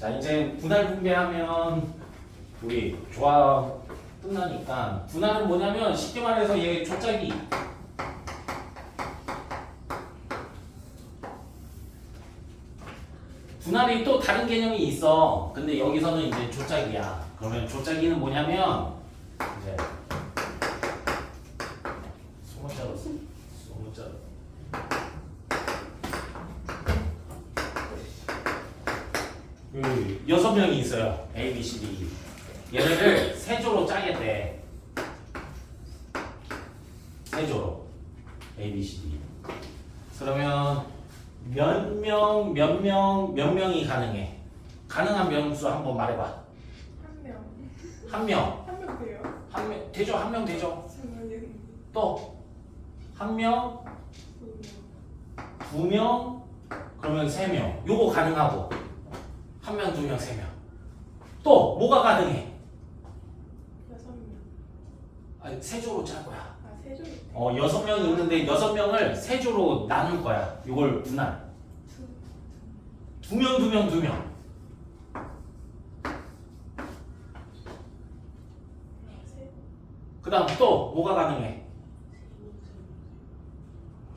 자 이제 분할 분배하면 우리 조합 끝나니까 분할은 뭐냐면 쉽게 말해서 얘 조짜기 분할이 또 다른 개념이 있어. 근데 여기서는 이제 조짜기야. 그러면 조짜기는 뭐냐면 이제 소문자로 써. 소문자로. 그 여섯 명이 있어요. A, B, C, D. 얘네를 세조로 짜겠대. 세조로. A, B, C, D. 그러면 몇 명, 몇 명, 몇 명이 가능해? 가능한 명수 한번 말해봐. 한 명. 한 명, 한 명 돼요? 한 명, 되죠? 한 명 되죠? 정말 또, 한 명, 두두 명, 그러면 세 명. 요거 가능하고. 한 명, 두 명, 세 명. 또, 뭐가 가능해? 명. 여섯 명. 아니, 세 조로 짤 거야. 아, 세 줄. 어, 여섯 명이 있는데 여섯 명을 세 조로 나눌 거야. 이걸 분할. 두. 두 명, 두 명, 두 명. 세. 그 다음 또 뭐가 가능해?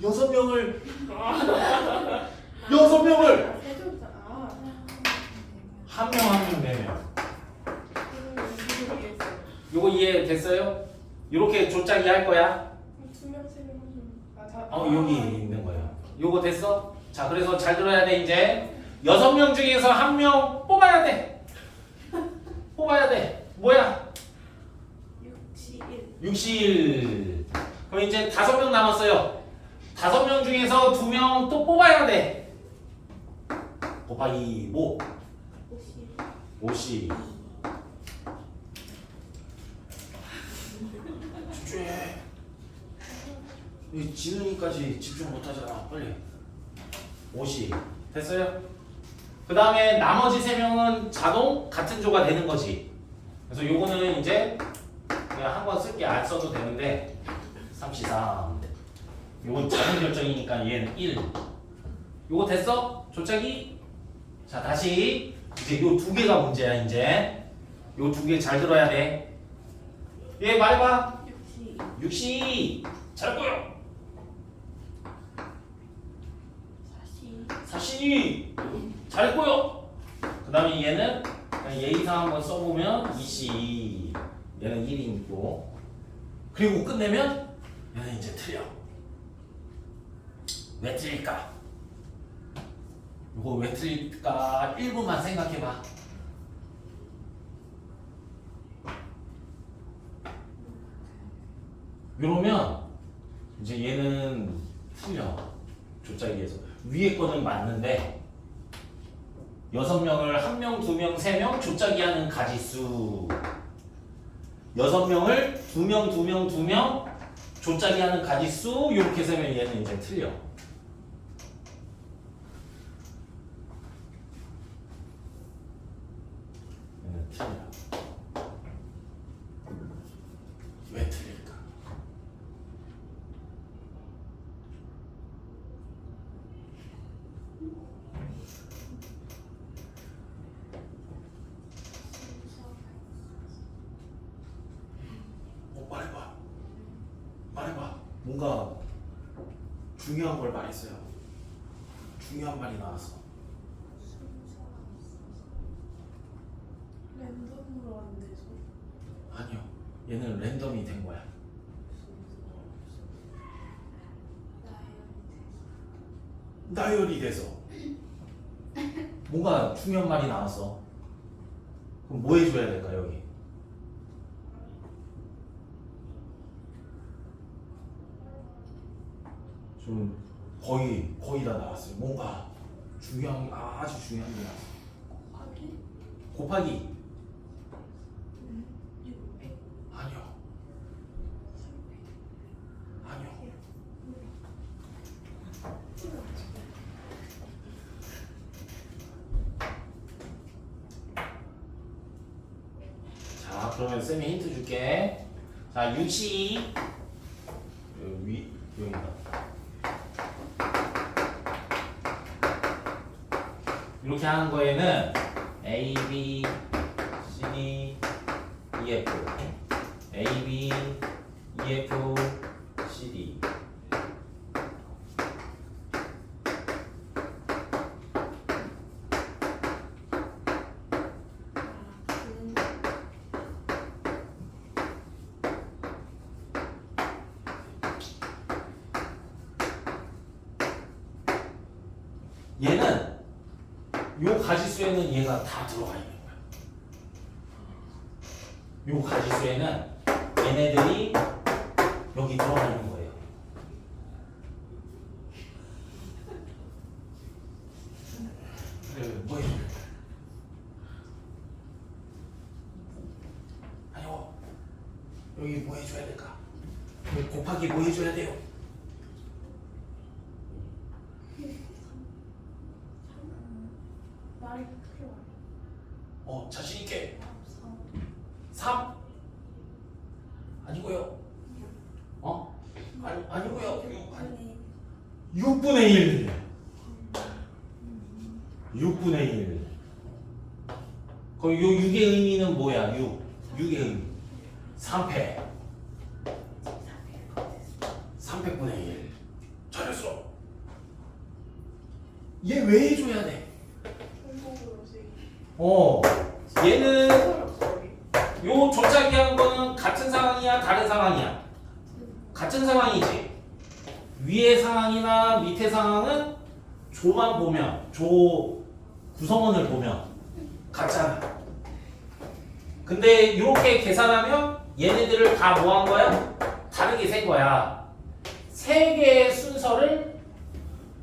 여섯 명을 여섯 명을 아, 세 줄이잖아. 아. 한 명 한 명 네 명. 그러면 이거 위에 있어. 요거 이해 됐어요? 이렇게 조짜기 할 거야. 두 명, 세 명, 한 명. 아, 자. 어 여기 있는 거야. 요거 됐어? 자 그래서 잘 들어야 돼 이제 여섯 명 중에서 한 명 뽑아야 돼. 뽑아야 돼. 뭐야? 육십일. 60. 그럼 이제 다섯 명 남았어요. 다섯 명 중에서 두 명 또 뽑아야 돼. 곱하기 뭐? 오십. 50. 집중해. 이 지능이까지 집중 못하잖아. 빨리. 50. 됐어요? 그 다음에 나머지 세 명은 자동 같은 조가 되는 거지. 그래서 요거는 이제 그냥 한 번 쓸게 안 써도 되는데 33. 요건 자동 결정이니까 얘는 1. 요거 됐어? 조짜기? 자 다시 이제 요 두 개가 문제야 이제 요 두 개 잘 들어야 돼. 얘 말해봐. 육십. 60. 잘했고요. 사십. 사신이 잘했고요. 그 다음에 얘는 예의상 한번 써보면 20. 얘는 1이고 그리고 끝내면 얘는 이제 틀려. 왜 틀릴까? 이거 왜 틀릴까? 1분만 생각해봐. 이러면 이제 얘는 틀려. 조짜기에서 위에 거는 맞는데 여섯 명을 한 명, 두 명, 세 명 조짜기 하는 가지수 여섯 명을 두 명, 두 명, 두 명 조짜기 하는 가지수 이렇게 세면 얘는 이제 틀려. 얘는 틀려. 왜 틀릴까? 어, 말해봐. 말해봐. 뭔가 중요한 걸 말했어요. 중요한 말이 나왔어. 랜덤으로 하는 데서. 아니요. 얘는 랜덤이 된 거야. 나열이 돼서 뭔가 중요한 말이 나왔어. 그럼 뭐 해줘야 될까 여기? 좀 거의 거의 다 나왔어요. 뭔가 중요한 아주 중요한 게 나왔어. 곱하기. 곱하기 육백. 아니요. 아니요. 자, 그러면 쌤이 힌트 줄게. 자, 62 여기 위 여기다. 이렇게 하는 거에는 A, B, C, D, E, F. A, B, E, F, C, D. 얘는 요 가지수에는 얘가 다 들어가 있는 거야. 요 가지수에는 얘네들이 여기 들어가 있는 거예요. 그래, 뭐 해? 아니요. 여기 뭐 해줘야 될까? 여기 곱하기 뭐 해줘야 돼요? 말이 크게 말해. 어, 자신 있게. 삼. 3 아니고요. 어? 아니 아니고요. 아니. 6분의 1. 6분의 1. 그럼 요 6의 의미는 뭐야? 6. 6의 의미. 3패. 상황이나 밑에 상황은 조만 보면 조 구성원을 보면 같잖아. 근데 이렇게 계산하면 얘네들을 다 뭐 한 거야? 다르게 센 거야. 세 개의 순서를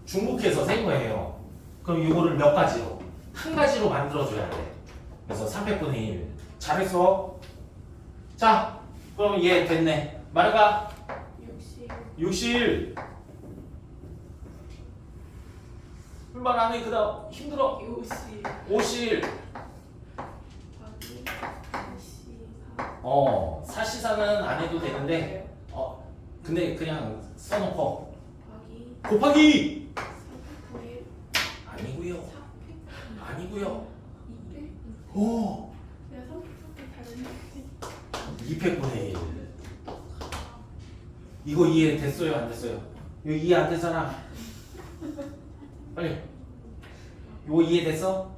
중복해서 센 거예요. 그럼 이거를 몇 가지로? 한 가지로 만들어줘야 돼. 그래서 300분의 1. 잘했어. 자, 그럼 얘 됐네. 말해봐. 60. 60. 출발 안 해. 그다음 힘들어. 요시 오실. 박이 다시 사 어 사시사는 안 해도 되는데 어 근데 그냥 써놓고 곱하기 사백구일 아니고요. 사백 아니고요. 어. 이백 오 내가 삼백밖에 다른데 200분의 1. 이거 이해 됐어요 안 됐어요? 이거 이해 안 되잖아. 빨리 이거 이해됐어?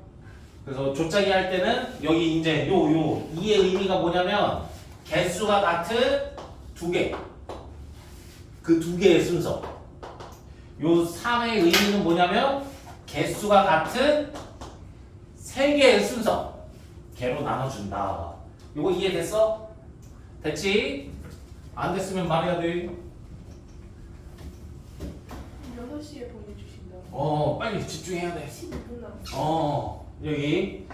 그래서 조짜기 할 때는 여기 이제 요 요 이의 의미가 뭐냐면 개수가 같은 두 개. 그 두 개의 순서. 요 3의 의미는 뭐냐면 개수가 같은 세 개의 순서. 개로 나눠준다. 요거 이해됐어? 됐지? 안 됐으면 말해야 돼. 여섯 시에 보내주신다. 어, 빨리 집중해야 돼. 12분 남았어. 어, 여기.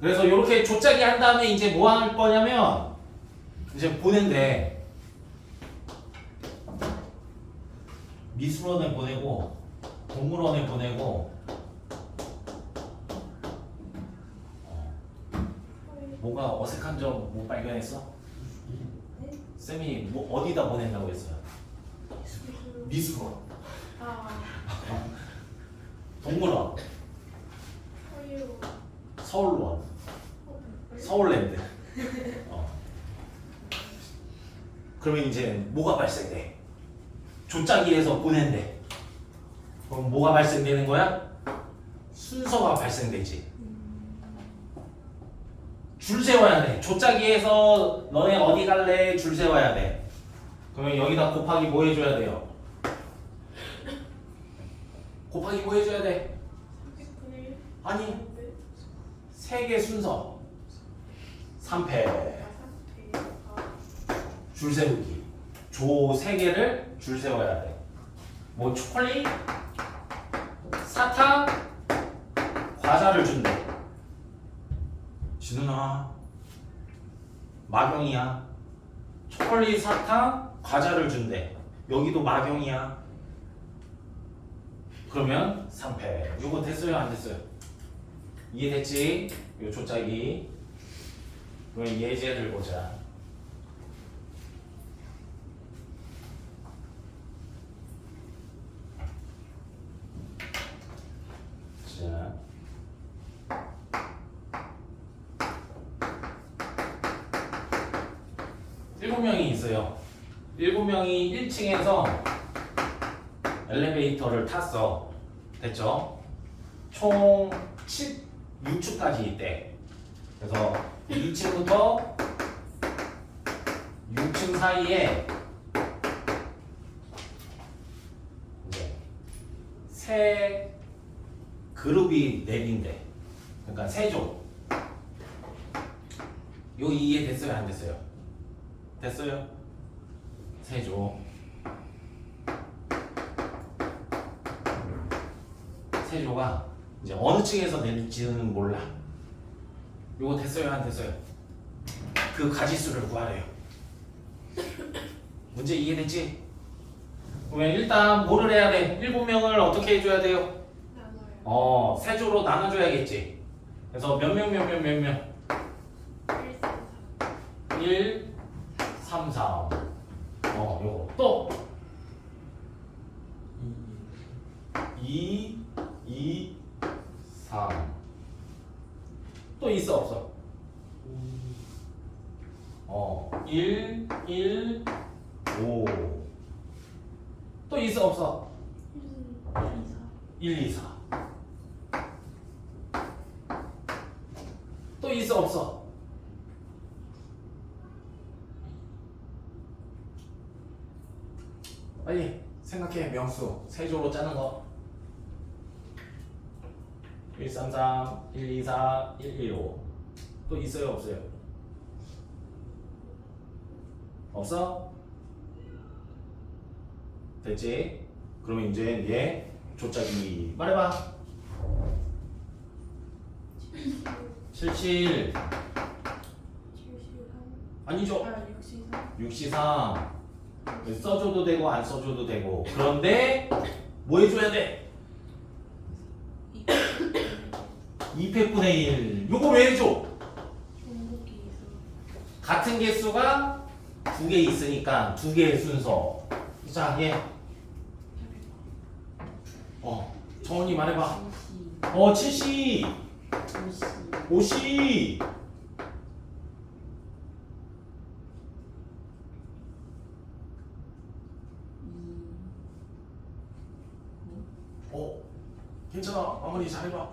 그래서 이렇게 조짜기 한 다음에 이제 뭐 할 거냐면 이제 보낸대. 미술원에 보내고 동물원에 보내고 어, 뭐가 어색한 점뭐 발견했어? 네? 쌤이 뭐 어디다 보낸다고 했어요? 미술. 미술원, 아 동물원. 서울원, 어, 서울랜드. 어. 그러면 이제 뭐가 발생돼? 조짜기에서 보낸대. 그럼 뭐가 발생되는 거야? 순서가 발생되지. 줄 세워야 돼. 조짜기에서 너네 어디 갈래? 줄 세워야 돼. 그러면 여기다 곱하기 뭐 해줘야 돼요? 곱하기 뭐 해줘야 돼? 아니, 네. 세개 순서. 3패. 아줄 세우기. 조 세 개를 줄 세워야 돼. 뭐 초콜릿, 사탕, 과자를 준대. 진우나, 마경이야. 초콜릿, 사탕, 과자를 준대. 여기도 마경이야. 그러면 3패. 이거 됐어요, 안 됐어요? 이해됐지? 요 조짜기. 그럼 예제를 보자. 자. 일곱 명이 있어요. 일곱 명이 1층에서 엘리베이터를 탔어. 됐죠? 총 7, 6층까지 있대. 그래서 2층부터 6층 사이에 세 그룹이 내린대. 그러니까 세 조. 요 이해 됐어요? 안 됐어요? 됐어요? 세조 세조가 이제 어느 층에서 내릴지는 몰라 요거 됐어요? 안 됐어요? 그 가지수를 구하래요 문제 이해됐지? 그러면 일단 뭐를 해야 돼? 일곱 명을 어떻게 해줘야 돼요? 나눠요. 어 세조로 나눠줘야겠지 그래서 몇 명 몇 명 몇 명 1, 1, 3, 3, 4. 4. 어, 요거. 또. 2, 2, 3. 또 있어, 없어? 어, 1, 1, 5. 또 있어, 없어? 1, 2, 4. 또 있어, 없어? 빨리 생각해 명수 세조로 짜는 거 133, 124, 115. 또 있어요, 없어요? 없어? 됐지? 그러면 이제 얘 조짜기 말해봐. 77 73. 아니죠? 아, 63. 63 써줘도 되고 안 써줘도 되고 그런데 뭐 해줘야 돼? 2패분의 1 요거 왜 해줘? 같은 개수가 두 개 있으니까 두 개의 순서 자 얘. 정원이 말해봐. 어, 어 70. 50. 어, 괜찮아. 마무리 잘해봐.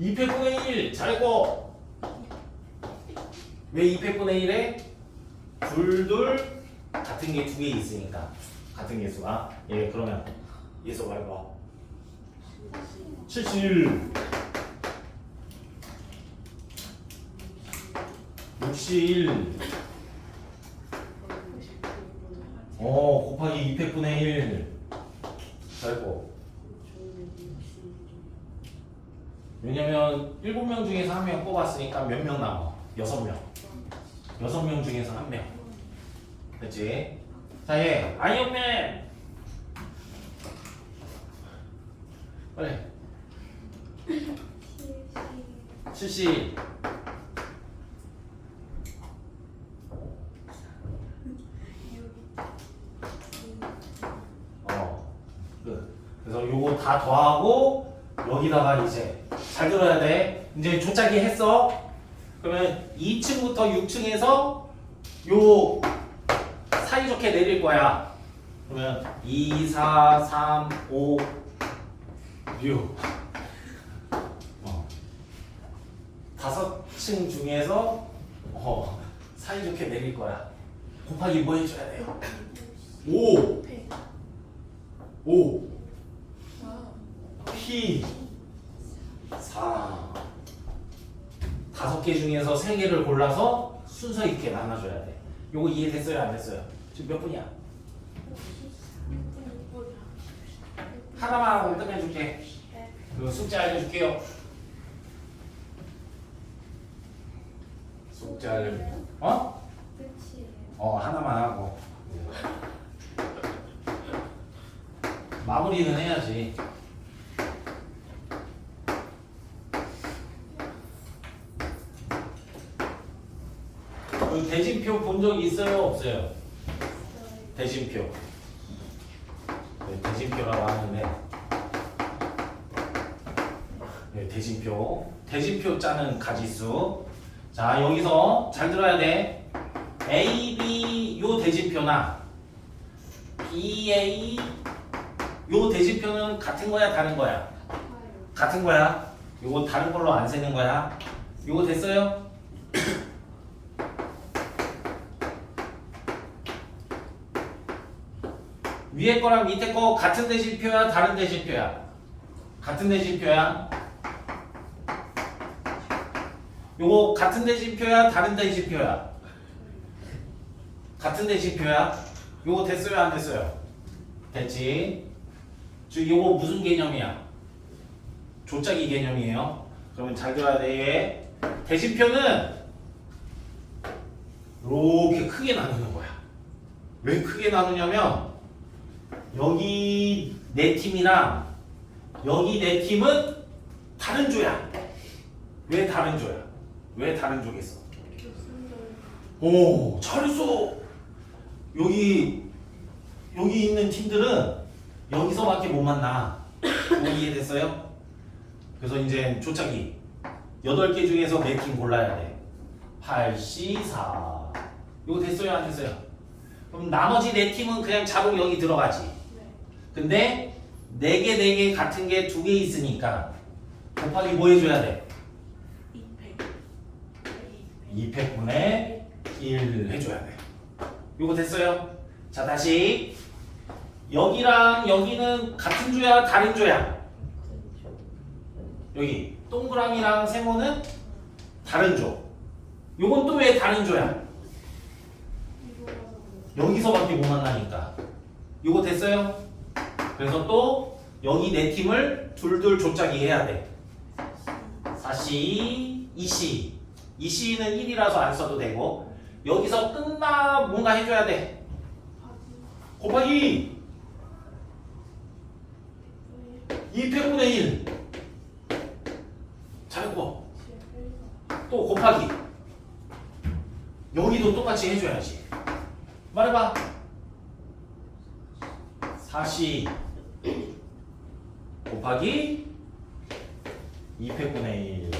200분의 1 잘했고. 왜 200분의 1에 둘둘 같은 게 두 개 있으니까 같은 개수가 예 그러면 예서 말고 71 61 어, 곱하기 200분의 1 잘고 왜냐면 7명 중에서 한 명 뽑았으니까 몇 명 남아? 6명. 6명 중에서 한명. 그치? 자, 예. 아이언맨. 빨리 70 어, 끝. 그래서 요거 다 더하고 여기다가 이제 잘 들어야 돼. 이제 조짜기 했어. 그러면 2층부터 6층에서 요 사이좋게 내릴 거야. 그러면 2, 4, 3, 5, 6. 어. 다섯 층 중에서 어, 사이좋게 내릴 거야. 곱하기 뭐 해줘야 돼요? 5, 패. 5. 아, P 4 다섯 개 중에서 세 개를 골라서 순서 있게 나눠줘야 돼. 요거 이해됐어요? 안 됐어요? 지금 몇 분이야? 하나만 하고 끝내줄게. 그 숙제 알려줄게요. 숙제 알려. 어? 끝이에요. 어 하나만 하고. 마무리는 해야지. 그 대진표 본 적 있어요? 없어요? 대진표. 네, 대진표라고 하는데. 네, 대진표. 대진표 짜는 가지수. 자, 여기서 잘 들어야 돼. A, B 요 대진표나 B, A 요 대진표는 같은 거야 다른 거야? 같은 거야. 요거 다른 걸로 안 세는 거야. 요거 됐어요? 위에 거랑 밑에 거 같은 대진표야 다른 대진표야? 같은 대진표야. 요거 같은 대진표야 다른 대진표야? 같은 대진표야. 요거 됐어요 안 됐어요? 됐지. 즉 요거 무슨 개념이야? 조짜기 개념이에요. 그러면 잘 들어야 돼. 얘. 대신표는 이렇게 크게 나누는 거야. 왜 크게 나누냐면 여기 내 팀이랑 여기 내 팀은 다른 조야. 왜 다른 조야? 왜 다른 조겠어? 교수들 오, 잘했어. 여기 여기 있는 팀들은 여기서밖에 못 만나. 뭐 이해됐어요? 그래서 이제 조차기 8개 중에서 몇 팀 골라야 돼. 8, C, 4. 이거 됐어요, 안 됐어요? 그럼 나머지 네 팀은 그냥 자동 여기 들어가지. 네. 근데 네 개, 네개 같은 게 두 개 있으니까 곱하기 뭐 해줘야 돼? 200. 200분의 1 해줘야 돼. 요거 됐어요? 자 다시 여기랑 여기는 같은 조야 다른 조야? 여기 동그라미랑 세모는 다른 조. 요건 또 왜 다른 조야? 여기서밖에 못 만나니까. 요거 됐어요? 그래서 또 여기 네 팀을 둘둘 조짜기 해야 돼. 4C, 2C. 2C는 1이라서 안 써도 되고 여기서 끝나 뭔가 해줘야 돼. 곱하기 200분의 1. 잘했고 또 곱하기 여기도 똑같이 해줘야지. 말해봐. 4C 곱하기 200분의 1.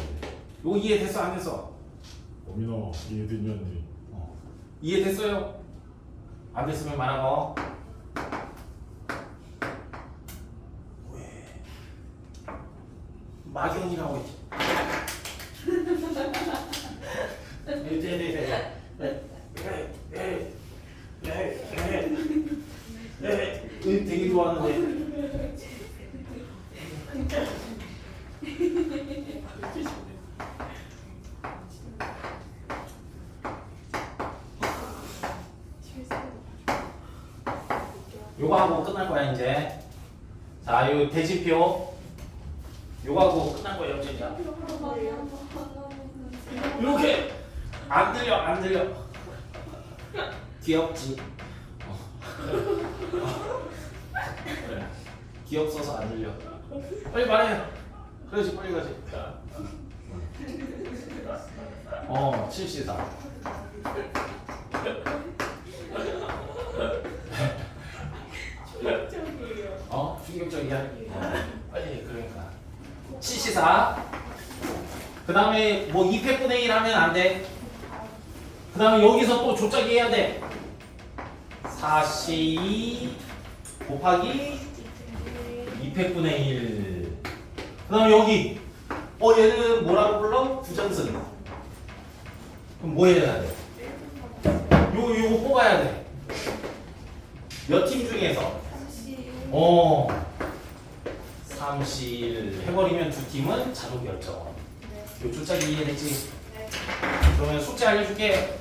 이거 이해됐어 안 됐어? 어미나 이해되냐니 어. 이해됐어요? 안 됐으면 말하고. 왜? 막연이라고 했지. 네네네. 네, 되게 좋아하는데. 요거 하고 끝날 거야 이제. 자, 요 대지표. 요거 하고 끝난 거예요, 진짜. 이렇게 안 들려, 안 들려. 귀엽지. 어. 그래. 귀엽어서 안 들려. 빨리 말해. 그렇지, 빨리 가지. 어, 74. 어? 충격적이야? 어, 빨리 그러니까 74. 그 다음에 뭐 200분의 1 하면 안 돼. 그 다음에 여기서 또 조짜기 해야 돼. 42 곱하기 200분의 1. 그 다음에 여기 어 얘는 뭐라고 불러? 부정승. 그럼 뭐 해야 돼? 요 요거 뽑아야 돼. 몇 팀 중에서? 어. 31 해버리면 두 팀은 자동 결정. 요 조짜기 이해됐지? 그러면 숙제 알려줄게.